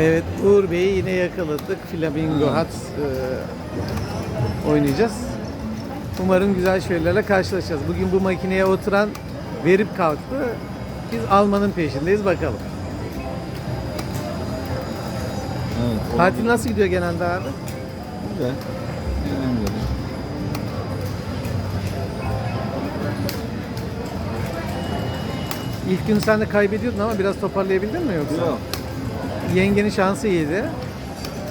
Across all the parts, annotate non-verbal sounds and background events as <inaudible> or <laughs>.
Evet Uğur Bey'i yine yakaladık. Flamingo Hat e, oynayacağız. Umarım güzel şeylerle karşılaşacağız. Bugün bu makineye oturan verip kalktı. Biz almanın peşindeyiz bakalım. Evet. o- Tatil nasıl gidiyor genelde abi? Güzel. Önemli. İlk gün sen de kaybediyordun ama biraz toparlayabildin mi yoksa? Yok. Yengenin şansı iyiydi.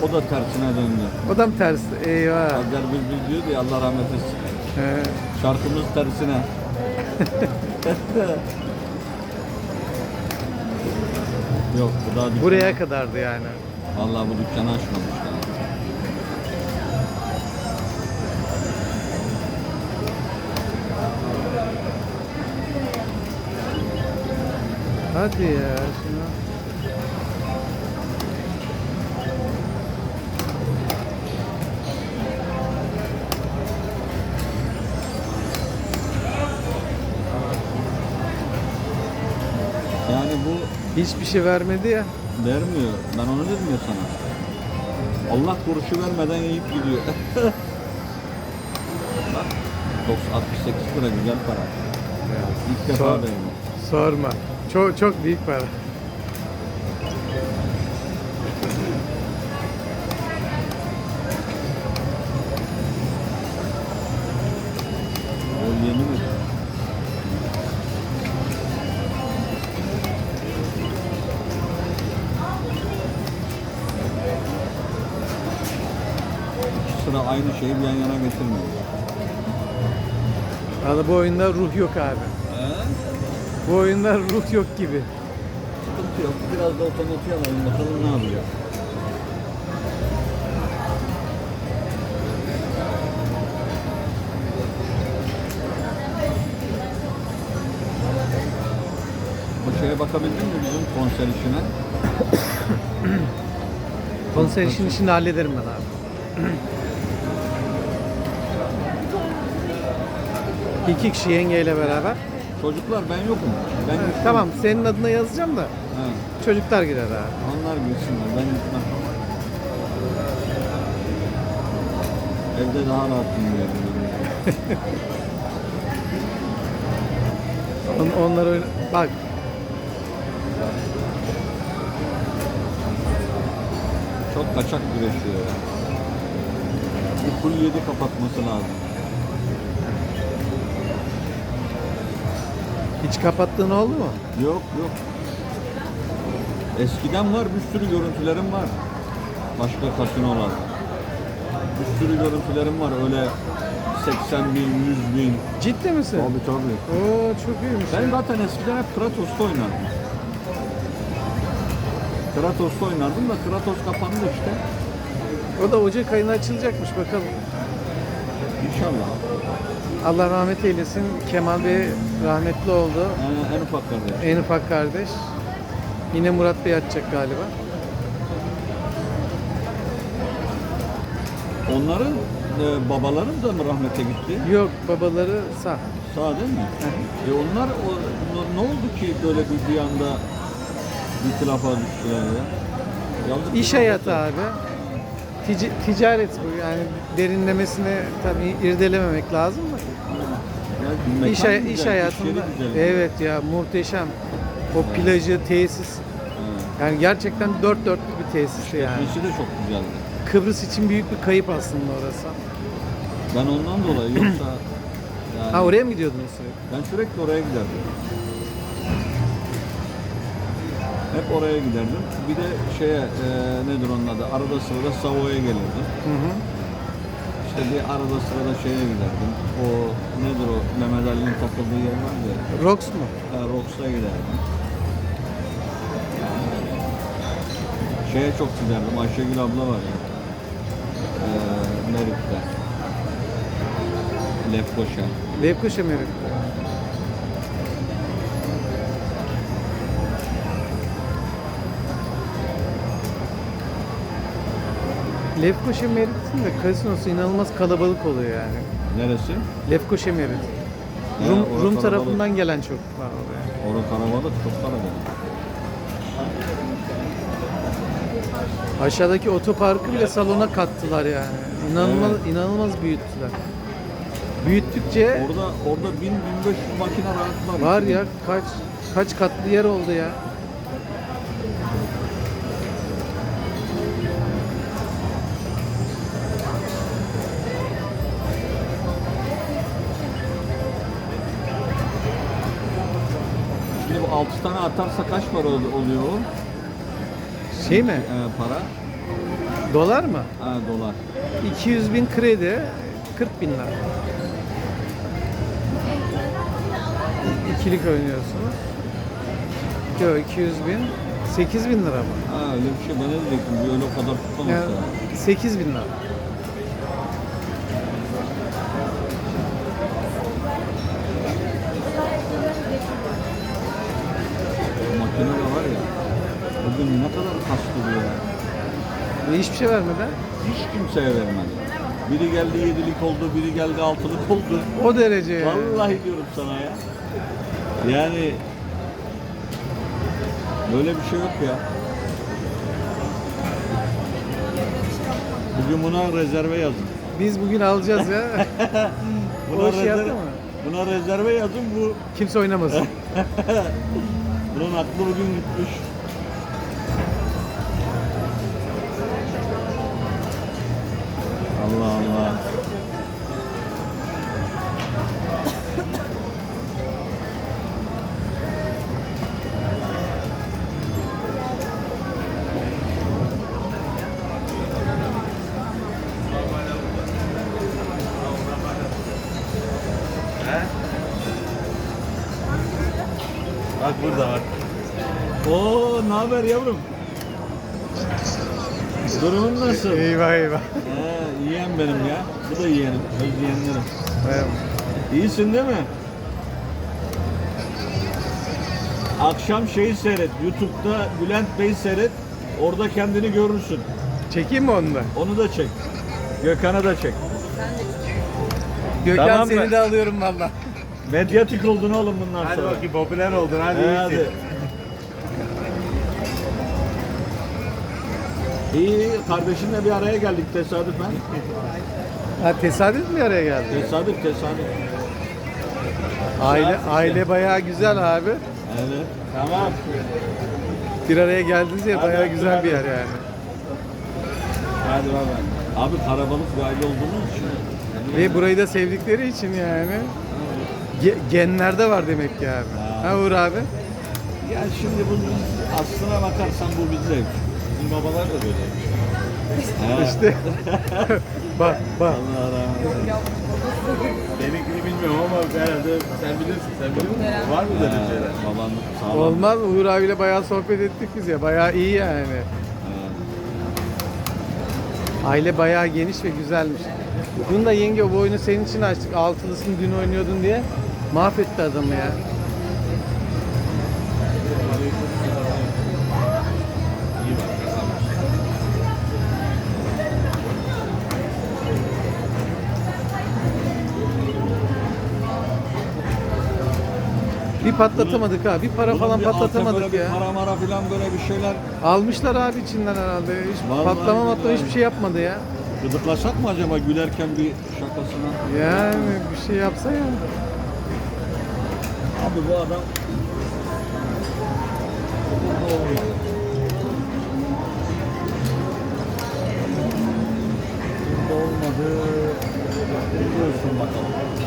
O da tersine döndü. O da mı ters? Eyvah. Azer Bülbül diyordu ya Allah rahmet etsin. He. Şarkımız tersine. <laughs> Yok bu daha dükkan. Buraya kadardı yani. Vallahi bu dükkanı açmamışlar. Hadi ya. Hiçbir şey vermedi ya. vermiyor. Ben onu dedim ya sana. Allah kuruşu vermeden yiyip gidiyor. <laughs> Bak 68 lira güzel para. İlk defa Sor- benim. Sorma. Çok çok büyük para. Şeyi bir yan yana getirmiyor. Valla bu oyunda ruh yok abi. He? Bu oyunda ruh yok gibi. Sıkıntı yok. Biraz da otomatiğe alalım bakalım ne yapacak. Bu şeye bakabildin mi bizim konser işine? Konser işini şimdi hallederim ben abi. <coughs> İki kişi yengeyle beraber. Çocuklar ben yokum. Ben Ha, gitmem. tamam senin adına yazacağım da He. çocuklar girer abi. Onlar gitsinler. Ben gitmem. Evde daha rahat dinliyorum. <laughs> On, onlar öyle... Bak Çok kaçak güreşiyor ya. Bir kul yedi kapatması lazım. Hiç kapattığın oldu mu? Yok yok. Eskiden var bir sürü görüntülerim var. Başka kasinolar. Bir sürü görüntülerim var öyle 80 bin, 100 bin. Ciddi misin? Tabii tabii. Oo çok iyiymiş. Ben ya. zaten eskiden hep Kratos'ta oynardım. Kratos'ta oynardım da Kratos kapandı işte. O da Ocak ayına açılacakmış bakalım. İnşallah. Allah rahmet eylesin. Kemal Bey rahmetli oldu. Yani en ufak kardeş. En ufak kardeş. Yine Murat Bey açacak galiba. Onların e, babaların da mı rahmete gitti? Yok babaları sağ. Sağ değil mi? E onlar o, ne- oldu ki böyle bir, bir anda itilafa düştüler ya? Yazık İş günah hayatı oldu. abi. Tic- ticaret bu yani derinlemesine tabii irdelememek lazım da. İş, hay- güzel, iş hayatında güzel. evet ya muhteşem. O plajı, tesis yani gerçekten dört dörtlük bir tesis yani. Birisi de çok güzeldi. Kıbrıs için büyük bir kayıp aslında orası. Ben ondan dolayı yoksa <clears throat> yani Ha oraya mı gidiyordunuz sürekli? ben sürekli oraya giderdim. Hep oraya giderdim. Bir de şeye e, nedir onun adı? Arada sırada Savoy'a gelirdim. Hı hı. İşte bir arada sırada şeye giderdim. O nedir o? Mehmet Ali'nin takıldığı yer var ya. Rox mu? Ha, Rox'a giderdim. Şeye çok giderdim. Ayşegül abla var ya. Ee, Merik'te. Lefkoşa. Lefkoşa Merit. Lefkoşa Merit'in de kasinosu inanılmaz kalabalık oluyor yani. Neresi? Lefkoşa Merit. Ha, Rum, orası Rum kalabalık. tarafından gelen çok var oraya. Orada kalabalık, çok kalabalık. Aşağıdaki otoparkı bile salona kattılar yani. İnanılmaz inanılmaz büyüttüler. Büyüttükçe Orada orada 1000 1500 makine rahat var. var ya kaç kaç katlı yer oldu ya. 6 tane atarsa kaç para ol- oluyor o? Şey mi? Ee, para? Dolar mı? Ha, dolar. 200 bin kredi 40 bin lira. İkilik oynuyorsunuz. Yok 200 bin 8 bin lira mı? Ha öyle bir şey ben ne diyecektim bir öyle o kadar tutamaz Yani ya. 8 bin lira. Ve hiçbir şey vermeden Hiç kimseye vermedi. Biri geldi yedilik oldu, biri geldi altılık oldu. o derece. Vallahi diyorum sana ya. Yani böyle bir şey yok ya. Bugün buna rezerve yazın. Biz bugün alacağız ya. <laughs> Buna, o yaptı rezerve, mı? buna rezerve yazın bu. Kimse oynamasın. <laughs> Bunun aklı bugün gitmiş. Allah. Bak burada bak. Oo, ne haber yavrum? Durumun nasıl? eyvah eyvah. He, yiyen benim ya. Bu da yeğenim. Öz yeğenlerim. Evet. İyisin değil mi? Akşam şeyi seyret. YouTube'da Bülent Bey seyret. Orada kendini görürsün. Çekeyim mi onu da? Onu da çek. Gökhan'ı da çek. Gökhan Tamam seni mı? de alıyorum valla. Medyatik oldun oğlum bundan Hadi sonra. bakayım popüler oldun hadi He, iyisin. hadi. İyi, kardeşimle bir araya geldik tesadüfen. Ha tesadüf mü araya geldi? Tesadüf, tesadüf. Aile aile bayağı güzel abi. Evet. Tamam. Bir araya geldiniz ya bayağı güzel bir yer yani. Hadi baba. Abi karabalık bir aile olduğumuz için. Ve burayı da sevdikleri için yani. Ge- genlerde var demek ki abi. Ha Uğur abi? Ya şimdi bu aslına bakarsan bu bir zevk. Bizim babalar da böyle. He. İşte. <laughs> bak bak. Allah rahmet Benimkini bilmiyorum ama herhalde sen bilirsin. Sen biliyor musun? Var mı böyle şeyler? Baban sağlam. Olmaz Uğur abiyle bayağı sohbet ettik biz ya. Bayağı iyi yani. Aile bayağı geniş ve güzelmiş. Bunu da yenge bu oyunu senin için açtık. Altılısını dün oynuyordun diye. Mahvetti adamı ya. Bir patlatamadık ha. Bir para Bunun falan bir patlatamadık ya. Bir para mara falan böyle bir şeyler Almışlar abi içinden herhalde. Hiç Vallahi patlama matlama hiçbir şey yapmadı ya. gıdıklasak mı acaba gülerken bir şakasına? Yani bir şey yapsa ya. Abi bu adam olmadı. Olmadı. Biliyorsun bakalım.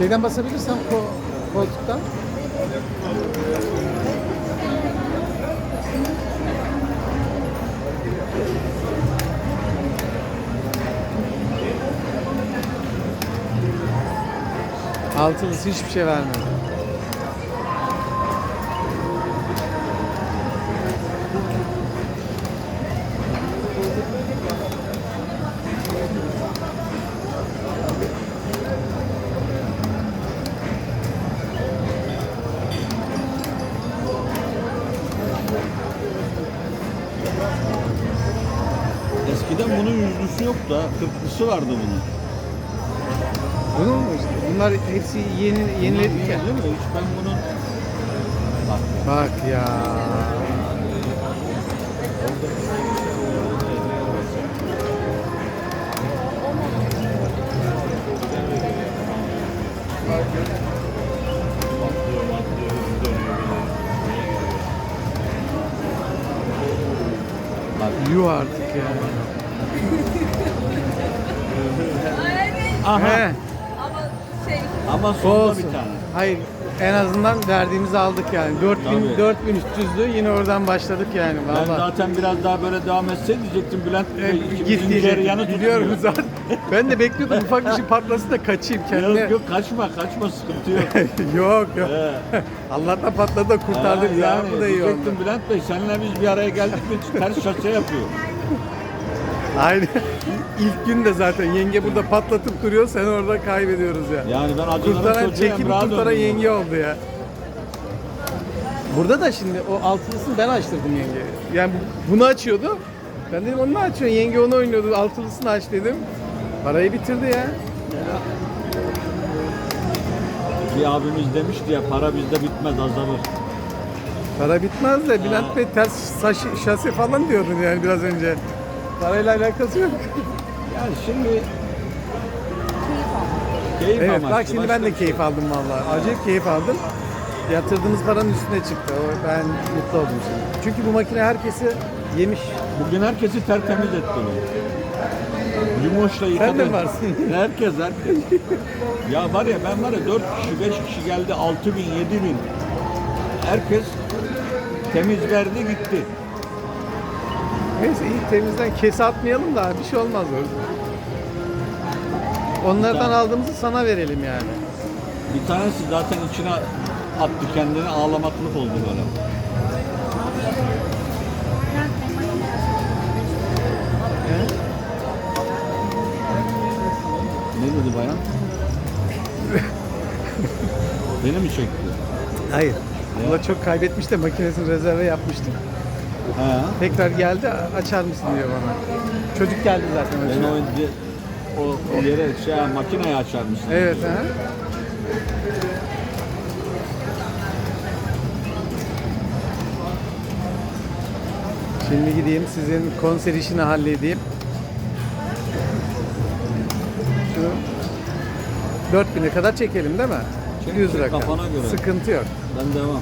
Şeyden basabilirsem ko koltuktan. Altılısı hiçbir şey vermedi. Kırklısı vardı bunun. Bunun mu işte? Bunlar hepsi yeni yeniledik ya. Değil mi? Hiç ben bunun bak Bak ya. Yuh artık ya. Aha. He. Ama şey Ama Olsun. bir tane. Hayır. En azından verdiğimizi aldık yani. 4000 Tabii. 4300'dü. Yine oradan başladık yani Ben zaten biraz daha böyle devam etse diyecektim Bülent E, Bey. git ikimizin diyecek. yanı Biliyorum tutmuyor. zaten. Ben de bekliyordum ufak bir şey patlasın da kaçayım kendime. Yok yok kaçma kaçma sıkıntı yok. <laughs> yok yok. He. Allah'tan patladı da kurtardı Ha, bizi. yani Bu da iyi oldu. diyecektim Bülent Bey seninle biz bir araya geldik mi ters şase yapıyor. Aynen. İlk gün de zaten yenge burada patlatıp duruyor. Sen orada kaybediyoruz ya. Yani ben acıların Kurtaran çocuğu çekip Emrah'a kurtaran döndüm yenge oldu ya. Burada da şimdi o altılısını ben açtırdım yenge. Yani bu- bunu açıyordu. Ben dedim onu açıyorsun? Yenge onu oynuyordu. Altılısını aç dedim. Parayı bitirdi ya. Bir abimiz demişti ya para bizde bitmez azalır. Para bitmez de Bülent Bey ters saç, şase falan diyordun yani biraz önce. Parayla alakası yok. Yani şimdi keyif Evet amaçlı, bak şimdi ben de bir şey keyif aldım vallahi. Acayip keyif aldım. Yatırdığımız paranın üstüne çıktı. O, ben mutlu oldum şimdi. Çünkü bu makine herkesi yemiş. Bugün herkesi tertemiz etti bu. Limoşla yıkadı. Sen de varsın. <laughs> Herkes herkes. ya var ya ben var ya 4 kişi 5 kişi geldi 6 bin 7 bin. Herkes temiz verdi gitti. Neyse iyi temizden kese atmayalım da bir şey olmaz. Onlardan aldığımızı sana verelim yani. Bir tanesi zaten içine attı kendini ağlamaklık oldu böyle. Ne dedi bayan? Beni mi çekti? Hayır. Bula çok kaybetmiş de makinesini rezerve yapmıştık. Ha. Tekrar geldi açar mısın diyor bana. Çocuk geldi zaten. Ben o, o, yere şey makineyi açar mısın? Evet ha. Şimdi gideyim sizin konser işini halledeyim. Şu 4000'e kadar çekelim değil mi? Çek, 100 çek, lira. kafana göre. Sıkıntı yok. Ben devam.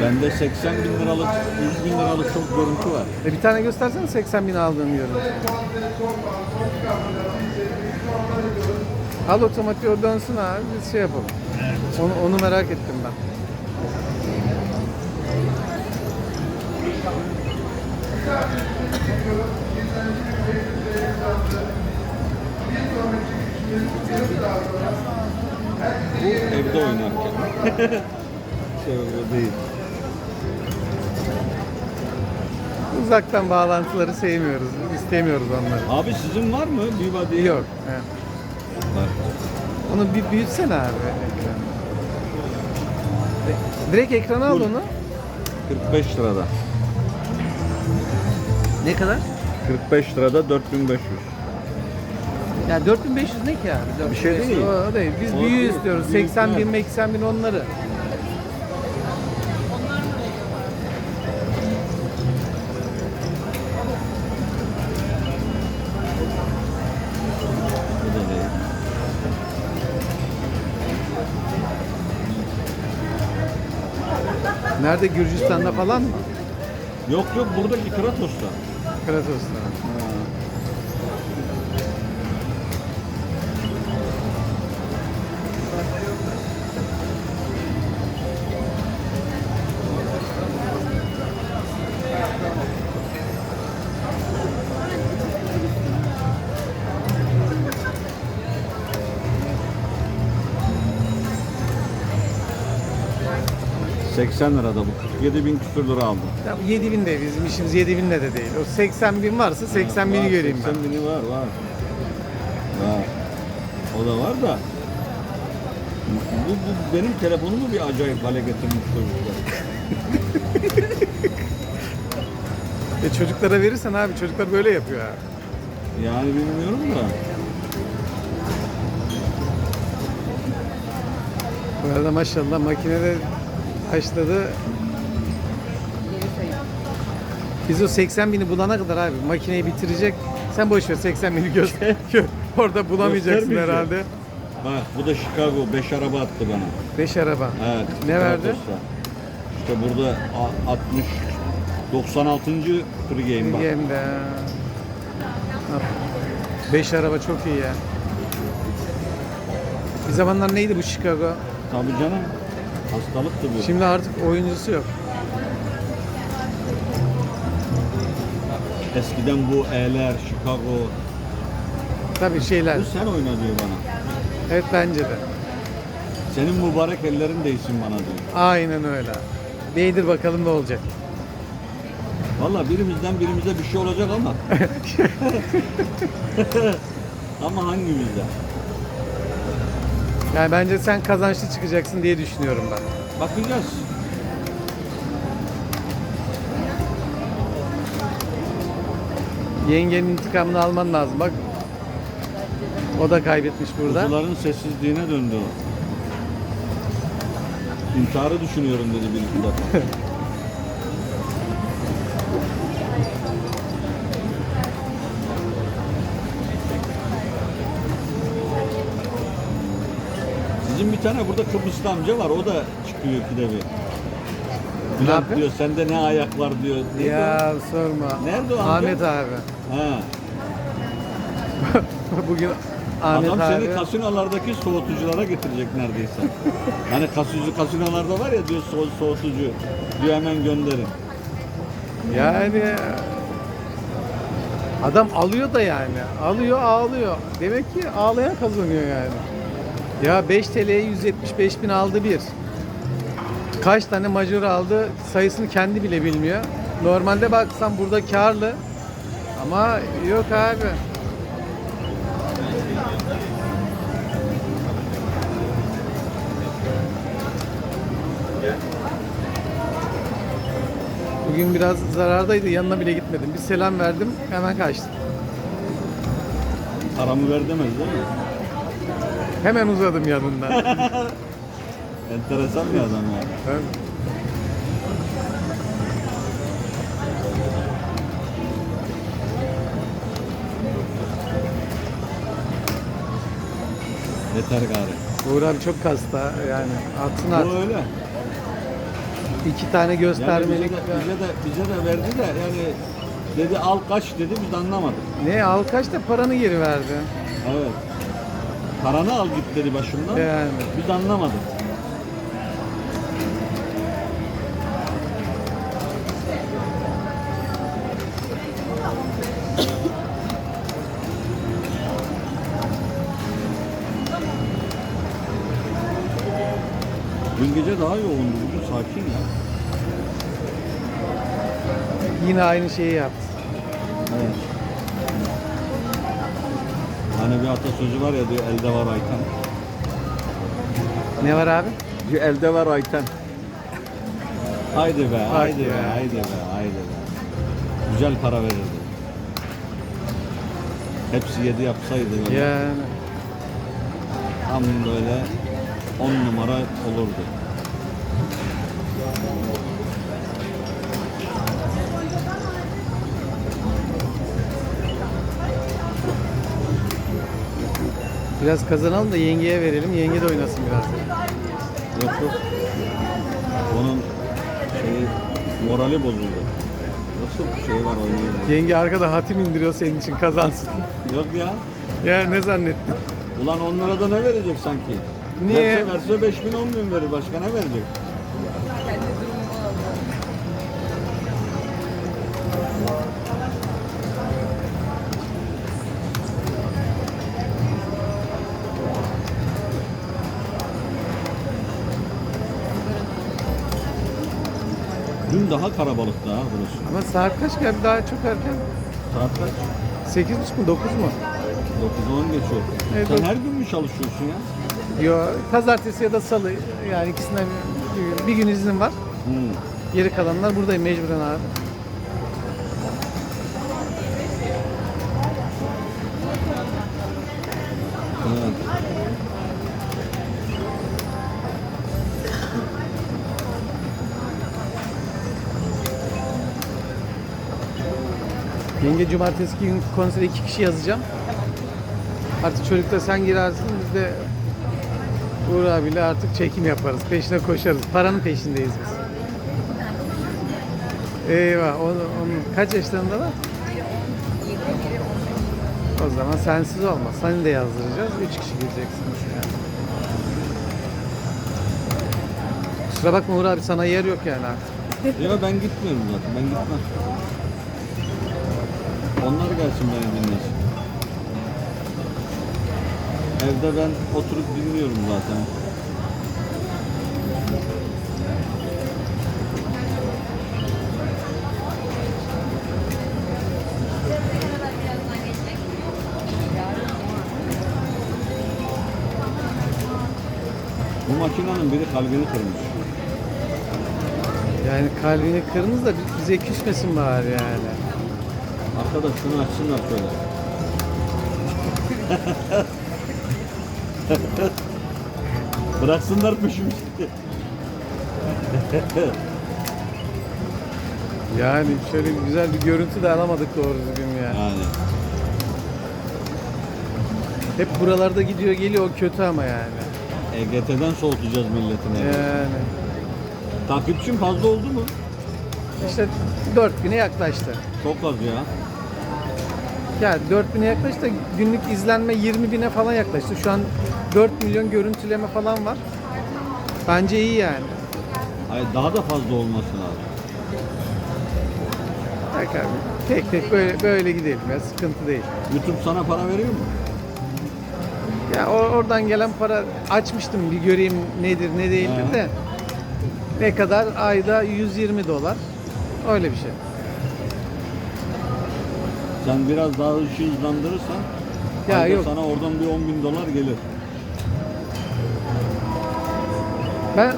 Bende 80 bin liralık, 100 bin liralık çok görüntü var. E bir tane göstersene 80 bin aldığım görüntü. Al otomatik o dönsün abi biz şey yapalım. Onu, onu merak ettim ben. Bu evde oynarken. <laughs> şey öyle değil. Uzaktan bağlantıları sevmiyoruz. istemiyoruz onları. Abi sizin var mı? Viva diye. Yok. he. Var. Onu bir büyütsene abi Direkt ekrana al onu. 45 lirada. Ne kadar? 45 lirada 4500. Ya 4500 ne ki abi? Bir şey 4500 değil. O, değil. Biz değil. istiyoruz. Büyük 80 bin, var. 80 bin onları. Nerede? Gürcistan'da falan mı? Yok yok buradaki Kratos'ta. Kratos'ta. Ha. 80 lirada bu. 47 bin küsür lira aldım. Ya 7 bin de bizim işimiz 7 bin de de değil. O 80 bin varsa 80 bini Var, göreyim ben. 80 bini var var. Var. O da var da. Bu, bu benim telefonumu bir acayip hale getirmiş çocuklar. <laughs> E çocuklara verirsen abi çocuklar böyle yapıyor abi. Yani bilmiyorum da. Bu arada maşallah makinede sayım. Biz o 80 bini bulana kadar abi makineyi bitirecek. Sen boş ver 80 bini göster. <laughs> Orada bulamayacaksın Göstermeyeceğim. herhalde. Bak bu da Chicago 5 araba attı bana. 5 araba. Evet. Ne verdi? İşte burada a- 60 96. pregame bak. Game'de. 5 araba çok iyi ya. Bir zamanlar neydi bu Chicago? Tabii canım. Hastalıktı bu. Şimdi artık oyuncusu yok. Eskiden bu E'ler, Chicago. Tabii şeyler. Bu sen oyna diyor bana. Evet bence de. Senin mübarek ellerin değsin bana diyor. Aynen öyle. Değdir bakalım ne olacak. Valla birimizden birimize bir şey olacak ama. <laughs> <laughs> ama hangimizden? Yani bence sen kazançlı çıkacaksın diye düşünüyorum ben. Bakacağız. Yengenin intikamını alman lazım bak. O da kaybetmiş burada. Kuzuların sessizliğine döndü o. İntiharı düşünüyorum dedi bir iki defa. <laughs> bir tane burada Kıbrıslı amca var. O da çıkıyor ikide bir. Bülent yapıyor? diyor sende ne ayak var diyor. Neydi Ya sorma. Nerede o amca? Ahmet abi. o? Ha. <laughs> Bugün Ahmet Adam abi. seni kasinolardaki soğutuculara getirecek neredeyse. <laughs> hani kasino, kasinolarda var ya diyor so soğutucu. Diyor hemen gönderin. Yani adam alıyor da yani. Alıyor ağlıyor. Demek ki ağlayan kazanıyor yani. Ya 5 TL'ye 175 bin aldı bir. Kaç tane majör aldı sayısını kendi bile bilmiyor. Normalde baksan burada karlı. Ama yok abi. Bugün biraz zarardaydı. Yanına bile gitmedim. Bir selam verdim. Hemen kaçtım. Paramı ver demez değil mi? Hemen uzadım yanından. <laughs> Enteresan bir adam yani. Evet. Yeter gari. Uğur abi çok kasta yani. Atsın artık. Bu öyle. İki tane Yani bize göstermelik. de, bize de, bize de verdi de yani dedi al kaç dedi biz de anlamadık. Ne al kaç da paranı geri verdi. Evet. Paranı al git dedi başımdan. Yani. Biz anlamadık. Dün gece daha yoğundu. Bugün sakin ya. Yine aynı şeyi yaptı. Evet. Hani bir atasözü var ya diyor elde var Ayten. Ne var abi? Diyor elde var Ayten. Haydi be, haydi be, be. haydi be, haydi be. Güzel para verirdi. Hepsi yedi yapsaydı böyle. Yani. Tam böyle on numara olurdu. Biraz kazanalım da yengeye verelim. Yenge de oynasın biraz. Yok yok. Onun şeyi morali bozuldu. Nasıl bir şey var oynayınca? Yenge arkada hatim indiriyor senin için kazansın. Yok ya. ya ne zannettin? Ulan onlara da ne verecek sanki? Niye? Verse verse 5 bin 10 bin verir. Başka ne verecek? Daha karabalıktı ha burası. Ama saat kaç geldi? Daha çok erken. Saat kaç? 8 mu 9 mu? 9'u 10 geçiyor. Evet, Sen her gün mü çalışıyorsun ya? Yo, pazartesi ya da salı yani ikisinden bir, bir gün iznim var. Hmm. Geri kalanlar buradayım mecburen abi. Yenge cumartesi gün konsere iki kişi yazacağım. Artık çocukta sen girersin biz de Uğur abiyle artık çekim yaparız. Peşine koşarız. Paranın peşindeyiz biz. Eyvah. Onu, onun kaç yaşlarında da? Biri 10, 7, biri 10. O zaman sensiz olmaz. Seni de yazdıracağız. Üç kişi gireceksiniz yani. Kusura bakma Uğur abi sana yer yok yani artık. Ya ben gitmiyorum zaten. Ben gitmem. Onlar beni dinlesin. Evde ben oturup dinliyorum zaten. Bu makinenin biri kalbini kırmış. Yani kalbini kırınız da bize küsmesin bari yani. Arkadaş şunu açsınlar şöyle. <laughs> Bıraksınlar peşimizi. <laughs> Yani şöyle bir güzel bir görüntü de alamadık doğru düzgün yani. Yani. Hep buralarda gidiyor geliyor o kötü ama yani. EGT'den soğutacağız milletini. Yani Takipçim fazla oldu mu? işte 4000'e yaklaştı. Çok az ya. Yani 4000'e yaklaştı. Günlük izlenme 20 bine falan yaklaştı. Şu an 4 milyon görüntüleme falan var. Bence iyi yani. Hayır daha da fazla olması lazım. Bak abi, tek tek böyle böyle gidelim ya sıkıntı değil. YouTube sana para veriyor mu? Ya o- oradan gelen para açmıştım bir göreyim nedir ne değildir de. Ne kadar? Ayda 120 dolar. Öyle bir şey. Sen biraz daha işi hızlandırırsan Ya yok. sana oradan bir 10 bin dolar gelir. Ben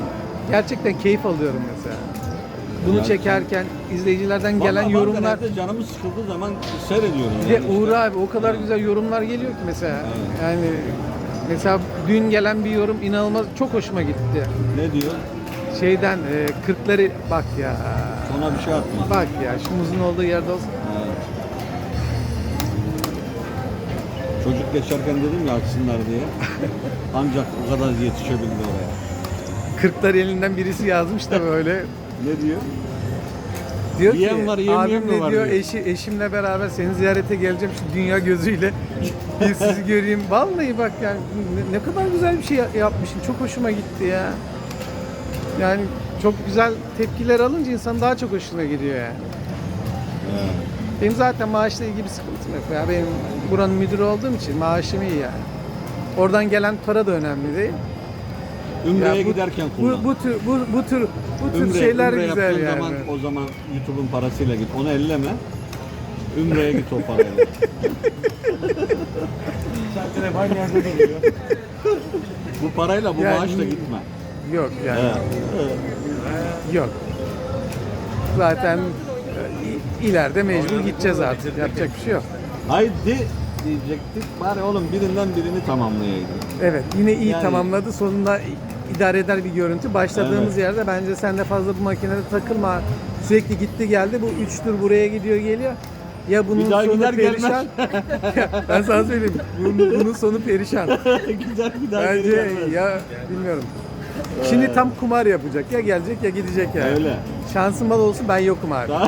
gerçekten keyif alıyorum mesela. Bunu Yani çekerken izleyicilerden gelen Vallahi yorumlar bazen evde canımız sıkıldığı zaman seyrediyorum. Bir de yani işte. Uğur abi o kadar güzel yorumlar geliyor ki mesela. Evet. Yani mesela dün gelen bir yorum inanılmaz çok hoşuma gitti. Ne diyor? Şeyden e, kırkları bak ya. Sonra bir şey atma. Bak ya şu muzun olduğu yerde olsun. Çocuk geçerken dedim ya açsınlar diye. <laughs> Ancak o kadar yetişebildi oraya. Kırklar elinden birisi yazmış da böyle. <laughs> Ne diyor? Diyor Yiyen ki var, yemeyen abim mi ne var diyor diyor. eşi, eşimle beraber seni ziyarete geleceğim şu dünya gözüyle <laughs> bir sizi göreyim. Vallahi bak yani ne, ne kadar güzel bir şey ya- yapmışsın. Çok hoşuma gitti ya. Yani çok güzel tepkiler alınca insan daha çok hoşuna gidiyor yani. Evet. Benim zaten maaşla ilgili bir sıkıntım yok ya. Benim buranın müdürü olduğum için maaşım iyi yani. Oradan gelen para da önemli değil. Ümre'ye Ya bu- giderken kullan. Bu, bu tür bu, bu tür bu tür Ümre, şeyler Ümre güzel yaptığın yani. zaman o zaman YouTube'un parasıyla git. Onu elleme. Ümre'ye git o parayla. <laughs> Zaten hep aynı yerde duruyor. bu parayla bu Yani- maaşla gitme. Yok yani. Evet. Yok. Zaten ileride mecbur gideceğiz artık. Yapacak bir şey yok. Haydi diyecektik. Bari oğlum birinden birini tamamlayaydı. Evet yine iyi Yani- tamamladı. Sonunda idare eder bir görüntü. Başladığımız Evet. yerde bence sen de fazla bu makinede takılma. Sürekli gitti geldi. Bu üç tur buraya gidiyor geliyor. Ya bunun Bir daha sonu gider gelmez. perişan. <laughs> ben sana söyleyeyim. Bunun, bunun sonu perişan. <laughs> Güzel bir daha geri Bence gelmez. ya bilmiyorum. Şimdi tam kumar yapacak. Ya gelecek ya gidecek yani. Öyle. Şansın bal olsun ben yokum abi. <laughs>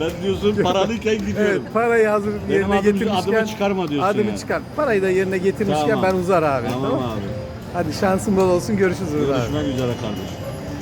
Ben diyorsun paralıyken gidiyorum. Evet parayı hazır Benim yerine adımı- getirmişken adımı çıkarma diyorsun adımı yani. çıkar. Parayı da yerine getirmişken Tamam. ben uzar abi. Tamam, Tamam. abi. Hadi şansın bol olsun görüşürüz Uğur abi. Görüşmek üzere kardeşim.